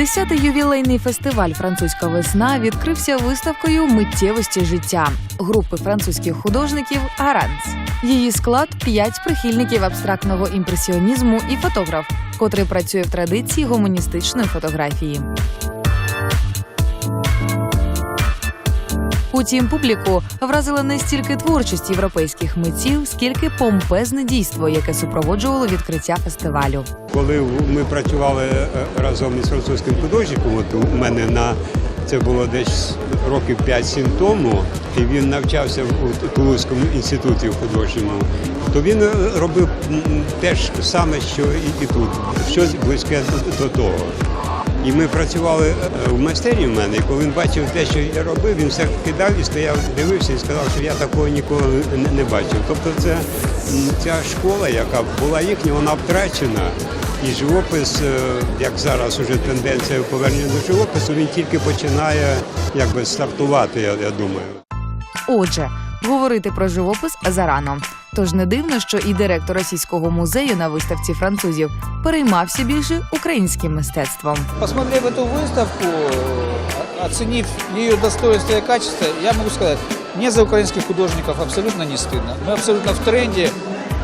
Десятий ювілейний фестиваль Французька весна відкрився виставкою миттєвості життя групи французьких художників Аранс. Її склад п'ять прихильників абстрактного імпресіонізму і фотограф, котрий працює в традиції гуманістичної фотографії. Утім, публіку вразила не стільки творчість європейських митців, скільки помпезне дійство, яке супроводжувало відкриття фестивалю. Коли ми працювали е, разом із французьким художником, от у мене на це було десь років 5-7 тому, і він навчався у Тулузькому інституті художньому, то він е, робив те саме, що і, тут, щось близьке до того. І ми працювали е, в майстерні в мене, і коли він бачив те, що я робив, він все кидав і стояв, дивився і сказав, що я такого ніколи не, бачив. Тобто це ця школа, яка була їхня, вона втрачена. І живопис, е, як зараз уже тенденція повернення до живопису, він тільки починає якби стартувати, я, я думаю. Отже, говорити про живопис зарано. Тож не дивно, що і директор російського музею на виставці французів переймався більше українським мистецтвом. Посмотрев эту выставку, о- оценив ее достоинство и качество, я могу сказать, мне за украинских художников абсолютно не стыдно. Мы абсолютно в тренде,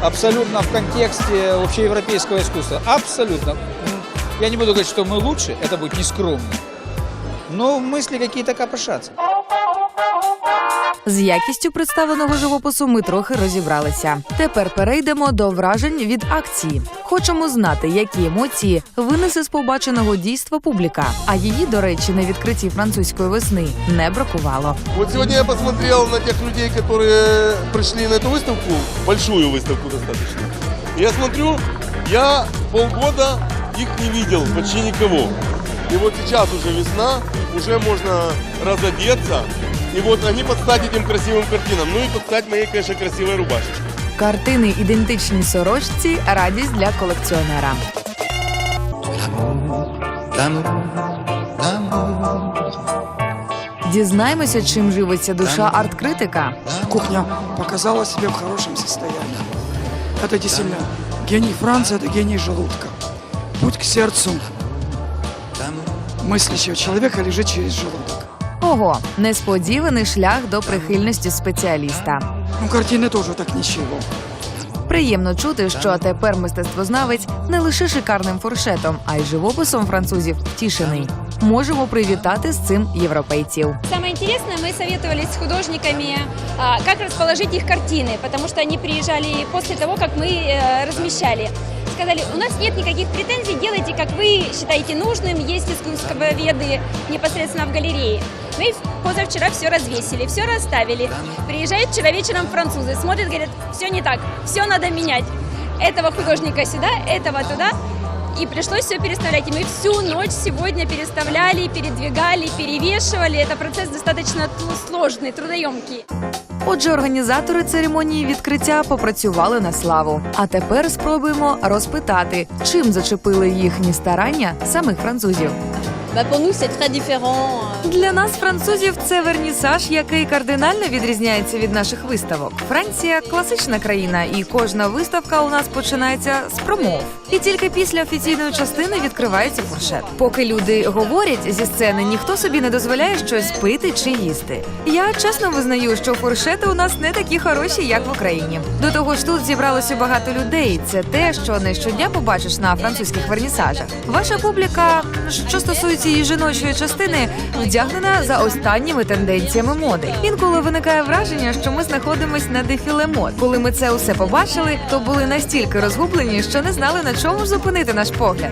абсолютно в контексте общеевропейского искусства. Абсолютно. М, Я не буду говорить, что мы лучше, это будет нескромно. Но мысли какие-то копошатся. З якістю представленого живопису ми трохи розібралися. Тепер перейдемо до вражень від акції. Хочемо знати, які емоції винесе з побаченого дійства публіка. А її, до речі, на відкритті французької весни не бракувало. Вот сегодня я посмотрел на тех людей, которые пришли на эту выставку, большую выставку достаточно. И я смотрю, я полгода их не видел, почти никого. И вот сейчас уже весна, уже можно разодеться. И вот они под стать этим красивым картинам. Ну и под стать моей, конечно, красивой рубашечке. Картини ідентичні сорочці радість для колекціонера. Дізнаймося, чим живиться душа арт-критика. Кухня показала себя в хорошем состоянии. Это действительно гений Франции, это гений желудка. Путь к сердцу мыслящего человека лежит через желудок. Ого, несподіваний шлях до прихильності спеціаліста. Ну, картины тоже так ничего. Приємно чути, що тепер мистецтвознавець не лише шикарним фуршетом, а й живописом французів втішений. Можемо привітати з цим європейців. Самое интересное, мы советовались с художниками, а, как расположить их картины, потому что они приезжали после того, как мы э, размещали. Сказали, у нас нет никаких претензий, делайте, как вы считаете нужным, есть искусствоведы непосредственно в галерее. Мы позавчера все развесили, все расставили. Приезжает вчера вечером французы, смотрят, говорят, все не так, все надо менять. Этого художника сюда, этого туда. И пришлось все переставлять. И мы всю ночь сегодня переставляли, передвигали, перевешивали. Это процесс достаточно ту- сложный, трудоемкий. Отже, організатори церемонії відкриття попрацювали на славу. А тепер спробуємо розпитати, чим зачепили їхні старання самих французів. Différent. Для нас, французів, це вернісаж, який кардинально відрізняється від наших виставок. Франція класична країна, і кожна виставка у нас починається з промов. І тільки після офіційної частини відкривається фуршет. Поки люди говорять зі сцени, ніхто собі не дозволяє щось пити чи їсти. Я чесно визнаю, що фуршети у нас не такі хороші, як в Україні. До того ж, тут зібралося багато людей. Це те, що не щодня побачиш на французьких вернісажах. Ваша публіка, що стосується її жіночої частини, вдягнена за останніми тенденціями моди. Інколи виникає враження, що ми знаходимось на дефіле мод. Коли ми це усе побачили, то були настільки розгублені, що не знали на чому зупинити наш погляд.